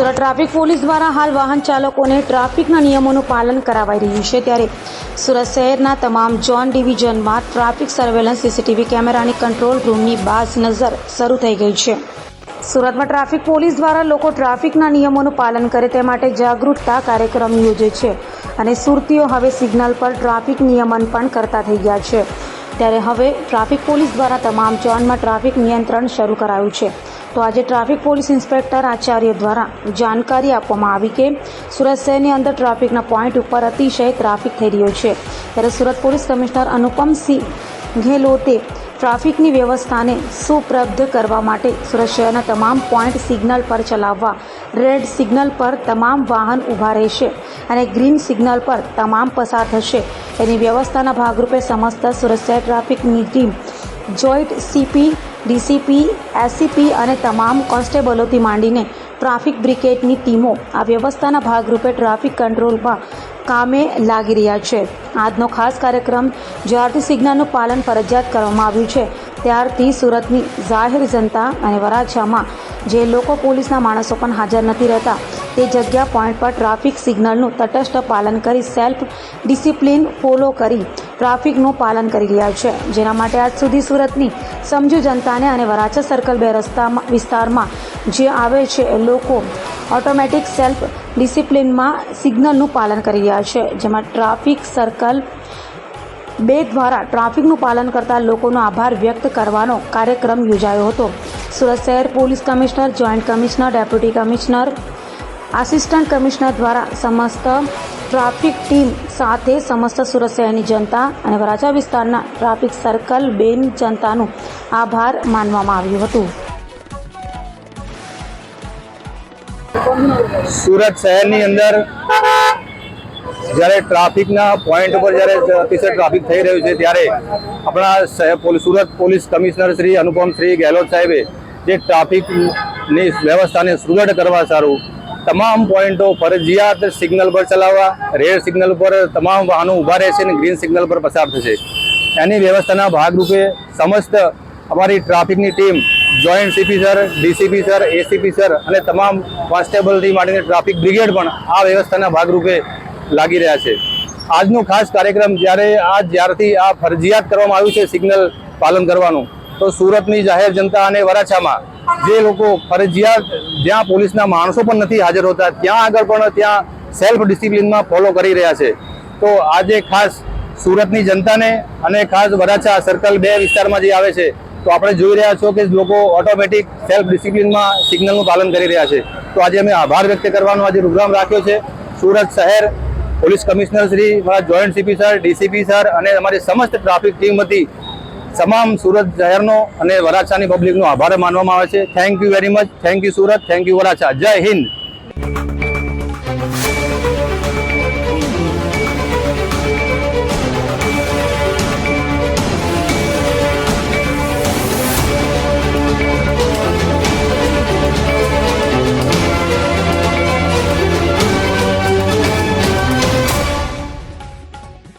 Surat traffic police દ્વારા હાલ વાહન ચાલકોને ટ્રાફિકના નિયમોનું પાલન કરાવાઈ રહ્યું છે ત્યારે સુરત શહેરના તમામ ઝોન ડિવિઝનમાં ટ્રાફિક સર્વેલન્સ સીસીટીવી કેમેરાની કંટ્રોલ રૂમની બાઝ નજર શરૂ થઈ ગઈ છે. સુરતમાં ટ્રાફિક પોલીસ દ્વારા લોકો ટ્રાફિકના નિયમોનું પાલન કરે તે માટે જાગૃતતા કાર્યક્રમ યોજે છે અને સુરતીઓ હવે સિગ્નલ પર ટ્રાફિક નિયમન પણ કરતા થઈ ગયા છે. ત્યારે હવે ટ્રાફિક પોલીસ દ્વારા તમામ ઝોનમાં ટ્રાફિક નિયંત્રણ શરૂ કરાયું છે. તો આજે ટ્રાફિક પોલીસ ઇન્સ્પેક્ટર આચાર્ય દ્વારા જાણકારી આપવામાં આવી કે સુરત શહેરની અંદર ટ્રાફિકના પોઈન્ટ ઉપર અતિશય ટ્રાફિક થઈ રહ્યો છે. ત્યારે સુરત પોલીસ કમિશનર અનુપમસિંહ ગેહલોતે ટ્રાફિકની વ્યવસ્થાને સુપ્રબ્ધ કરવા માટે સુરત શહેરના તમામ પોઈન્ટ સિગ્નલ પર ચલાવવા, રેડ સિગ્નલ પર તમામ વાહન ઊભા રહેશે અને ગ્રીન સિગ્નલ પર તમામ પસાર થશે. એની વ્યવસ્થાના ભાગરૂપે સમસ્ત સુરત શહેર ટ્રાફિકની team, joint CP, DCP, SCP અને તમામ કોન્સ્ટેબલોથી માંડીને ટ્રાફિક બ્રિગેડની ટીમો આ વ્યવસ્થાના ભાગરૂપે ટ્રાફિક કંટ્રોલમાં કામે લાગી રહ્યા છે. આજનો ખાસ કાર્યક્રમ જ્યારથી સિગ્નલનું પાલન ફરજિયાત કરવામાં આવ્યું છે, ત્યારથી સુરતની જાહેર જનતા અને વરાછામાં જે લોકો પોલીસના માણસો પણ હાજર નથી રહેતા, તે જગ્યા પોઈન્ટ પર ટ્રાફિક સિગ્નલનું તટસ્થ પાલન કરી સેલ્ફ ડિસિપ્લિન ફોલો કરી ટ્રાફિકનું પાલન કરી રહ્યા છે. જેના માટે આજ સુધી સુરતની સમજુ જનતાને અને વરાછા સર્કલ બે રસ્તામાં વિસ્તારમાં જે આવે છે એ લોકો ઓટોમેટિક સેલ્ફ ડિસિપ્લિનમાં સિગ્નલનું પાલન કરી રહ્યા છે. જેમાં ટ્રાફિક સર્કલ બે દ્વારા ટ્રાફિકનું પાલન કરતા લોકોનો આભાર વ્યક્ત કરવાનો કાર્યક્રમ યોજાયો હતો. સુરત શહેર police commissioner, joint commissioner, deputy commissioner assistant commissioner દ્વારા સમસ્ત ટ્રાફિક ટીમ સાથે સમસ્ત સુરત શહેરની જનતા અને વરાછા વિસ્તારના ટ્રાફિક સર્કલ બેન જનતાનું આભાર માનવામાં આવ્યું હતું. સુરત શહેરની અંદર જ્યારે ટ્રાફિકના પોઈન્ટ ઉપર જ્યારે અતિશય ટ્રાફિક થઈ રહ્યું છે, ત્યારે આપણા સુરત પોલીસ કમિશનર શ્રી અનુપમ શ્રી ગેહલોત સાહેબે જે ટ્રાફિકની વ્યવસ્થાને સુદૃઢ કરવા સારું, તમામ પોઈન્ટો ફરજિયાત સિગ્નલ પર ચલાવવા, રેડ સિગ્નલ પર તમામ વાહનો ઊભા રહેશે અને ગ્રીન સિગ્નલ પર પસાર થશે. એની વ્યવસ્થાના ભાગરૂપે સમસ્ત અમારી ટ્રાફિકની team joint CP sir DCP sir ACP sir અને તમામ કોન્સ્ટેબલથી માંડીને ટ્રાફિક બ્રિગેડ પણ આ વ્યવસ્થાના ભાગરૂપે લાગી રહ્યા છે. આજનો ખાસ કાર્યક્રમ જ્યારે આ જ્યારથી આ ફરજિયાત કરવામાં આવ્યું છે સિગ્નલ પાલન કરવાનું, તો સુરતની જાહેર જનતા અને વરાછામાં જે લોકો ફરજિયાત જ્યાં પોલીસના માણસો પણ નથી હાજર હોતા, ત્યાં આગળ પણ ત્યાં સેલ્ફ ડિસિપ્લિનમાં ફોલો કરી રહ્યા છે. તો આજે ખાસ સુરતની જનતાને અને ખાસ વરાછા સર્કલ બે વિસ્તારમાં જે આવે છે તો આપણે જોઈ રહ્યા છો કે લોકો ઓટોમેટિક સેલ્ફ ડિસિપ્લિનમાં સિગ્નલનું પાલન કરી રહ્યા છે. તો આજે અમે આભાર વ્યક્ત કરવાનો. આજે પ્રોગ્રામ રાખ્યો છે સુરત શહેર પોલીસ કમિશનર શ્રી, મારા joint CP sir DCP sir અને અમારી સમસ્ત ટ્રાફિક ટીમ હતી તમામ સુરત શહેરનો અને વરાછાની પબ્લિકનો આભાર માનવામાં આવે છે. Thank you very much thank you Surat. Thank you Varachha. જય હિન્દ.